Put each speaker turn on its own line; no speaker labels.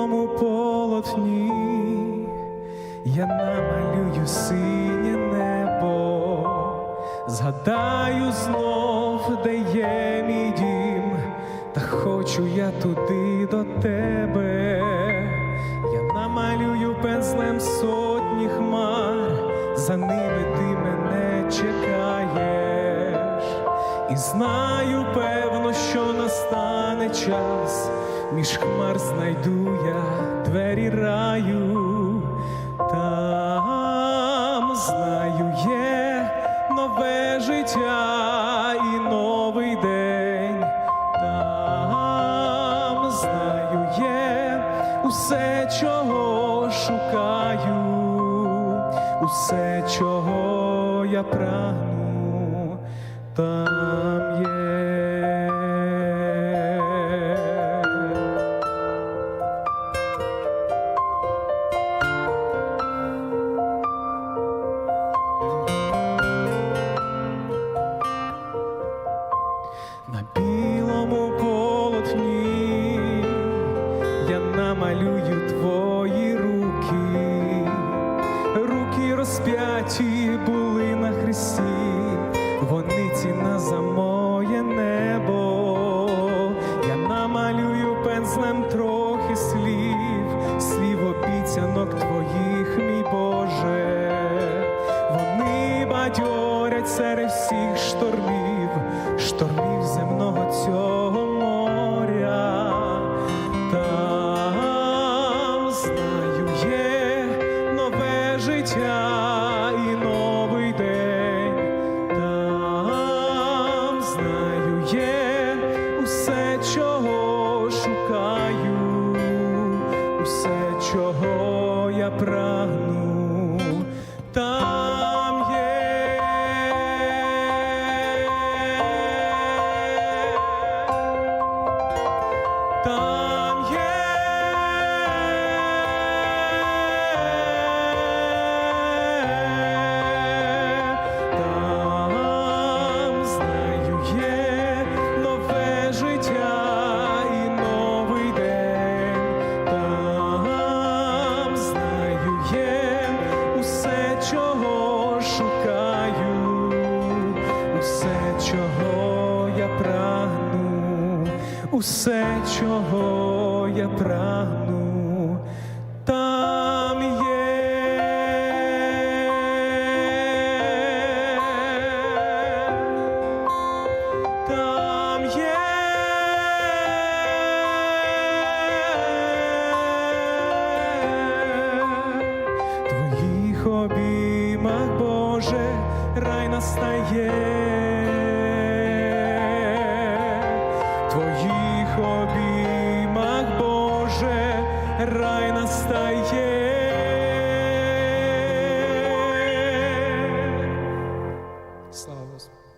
білому полотні. Я намалюю синє небо, згадаю знов, де є мій дім, та хочу я туди до тебе, я намалюю пензлем сотні хмар, за ними ти мене чекаєш, і знаю, певно, що настане час між хмар знайду я двері раю, там знаю, є нове життя і новий день. Там знаю, є усе, чого шукаю, усе, чого я прагну, там є. Я намалюю твої руки, руки розп'яті були на хресті, вони ціна за моє небо. Я намалюю пензлем трохи слів, слів обіцянок твоїх, мій Боже. Вони бадьорять серед всіх штормів, штормів земного цього життя і новий день. Там знаю, є усе, чого шукаю, усе, чого я прагну. усе, чого я прагну, там є. Твоїх обіймах, Боже, рай настає. Herra